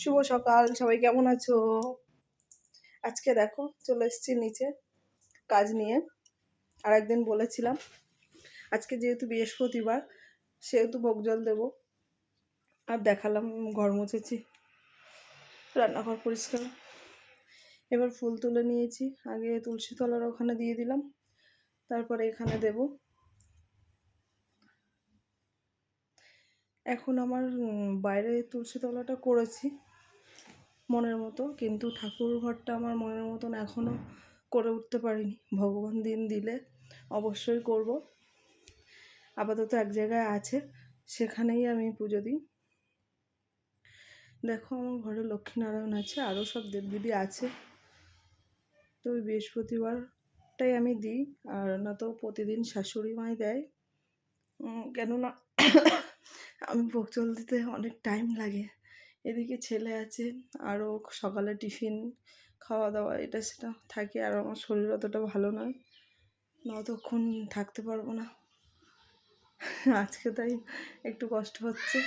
শুভ সকাল, সবাই কেমন আছো? আজকে দেখো, চলে এসেছি নিচে কাজ নিয়ে। আর একদিন বলেছিলাম, আজকে যেহেতু বৃহস্পতিবার, সেহেতু ভোগ জল দেবো। আর দেখালাম, ঘর মুছেছি, রান্নাঘর পরিষ্কার। এবার ফুল তুলে নিয়েছি, আগে তুলসী তলার ওখানে দিয়ে দিলাম, তারপরে এখানে দেব। এখন আমার বাইরে তুলসী তলাটা করেছি। মনের মতো, কিন্তু ঠাকুর ঘরটা আমার মনের মতন এখনও করে উঠতে পারিনি। ভগবান দিন দিলে অবশ্যই করব। আপাতত এক জায়গায় আছে, সেখানেই আমি পুজো দিই। দেখো আমার ঘরে লক্ষ্মীনারায়ণ আছে, আরও সব দেবদেবী আছে। তো ওই বৃহস্পতিবারটাই আমি দিই, আর না তো প্রতিদিন শাশুড়ি মাই দেয়। কেননা আমি ভোগ জল দিতে অনেক টাইম লাগে। এদিকে ছেলে আছে, আরও সকালে টিফিন খাওয়া দাওয়া এটা সেটা থাকে। আর আমার শরীর অতটা ভালো নয়, অতক্ষণ থাকতে পারব না। আজকে তাই একটু কষ্ট হচ্ছে।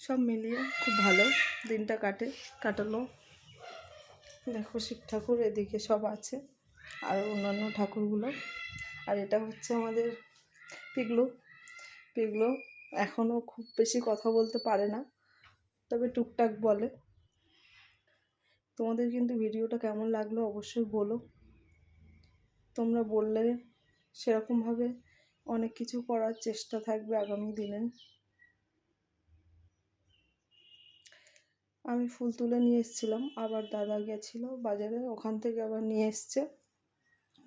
সব মিলিয়ে খুব ভালো, দিনটা কাটে, কাটালো। দেখো শিব ঠাকুর এদিকে সব আছে, আর অন্যান্য ঠাকুরগুলো। আর এটা হচ্ছে আমাদের পিগলু। পিগলু এখনও খুব বেশি কথা বলতে পারে না। তবে টুকটাক বলে। তোমাদের কিন্তু ভিডিওটা কেমন লাগল অবশ্যই বলো। তোমরা বললে সেরকমভাবে অনেক কিছু করার চেষ্টা থাকবে আগামী দিনে। আমি ফুল তুলে নিয়ে এসেছিলাম, আবার দাদা গেছিল বাজারে, ওখান থেকে আবার নিয়ে এসছে।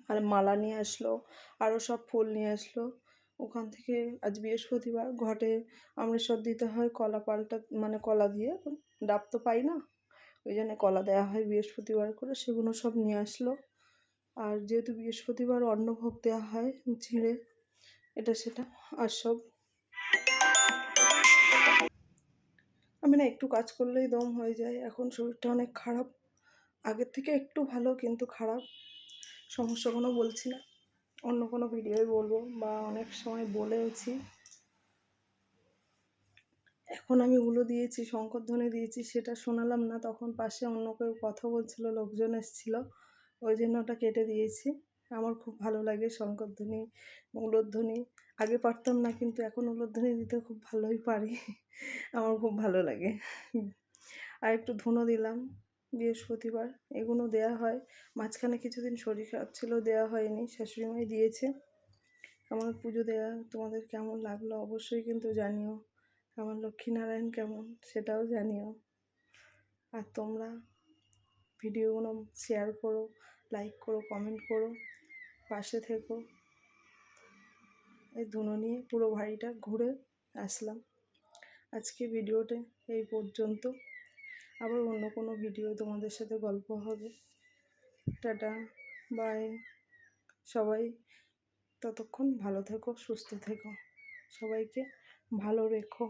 আর মালা নিয়ে আসলো, আরও সব ফুল নিয়ে আসলো। ওখান থেকে আজ বৃহস্পতিবার ঘটে সব দিতে হয় কলা পাল্টা মানে কলা দিয়ে। ডাব তো পাই না, ওই জন্য কলা দেওয়া হয় বৃহস্পতিবার করে, সেগুলো সব নিয়ে আসলো। আর যেহেতু বৃহস্পতিবার অন্নভোগ দেওয়া হয় ছিঁড়ে এটা সেটা, আর সব। আমি না একটু কাজ করলেই দম হয়ে যায়, এখন শরীরটা অনেক খারাপ। আগের থেকে একটু ভালো, কিন্তু খারাপ। সমস্যা কোনো বলছি না। অন্য কোনো ভিডিওই বলব বা অনেক সময় বলেওছি। এখন আমি উলো দিয়েছি শঙ্করধ্বনি দিয়েছি, সেটা শোনালাম না। তখন পাশে অন্য কেউ কথা বলছিল, লোকজন এসেছিল, ওই জন্য ওটা কেটে দিয়েছি। আমার খুব ভালো লাগে শঙ্করধ্বনি উলোধ্বনি। আগে পারতাম না, কিন্তু এখন উলোধ্বনি দিতে খুব ভালোই পারি। আমার খুব ভালো লাগে। আর একটু ধুনো দিলাম। বৃহস্পতিবার, এগুলো দেয়া হয়। মাঝখানে কিছুদিন শরীর খারাপ ছিল দেওয়া হয়নি। শাশুড়ি শাশুড়িমাই দিয়েছে। আমার পুজো দেওয়া তোমাদের কেমন লাগল অবশ্যই কিন্তু জানিও। আমার লক্ষ্মীনারায়ণ কেমন সেটাও জানিও। আর তোমরা ভিডিওগুলো শেয়ার করো লাইক করো কমেন্ট করো, পাশে থেকো। এই ধুনো নিয়ে পুরো বাড়িটা ঘুরে আসলাম। আজকে ভিডিওটা এই পর্যন্ত। আবার অন্য কোনো ভিডিও তোমাদের সাথে গল্প হবে। Tata, bye. সবাই ততক্ষণ ভালো থেকো, সুস্থ থেকো। সবাইকে ভালো রেখো।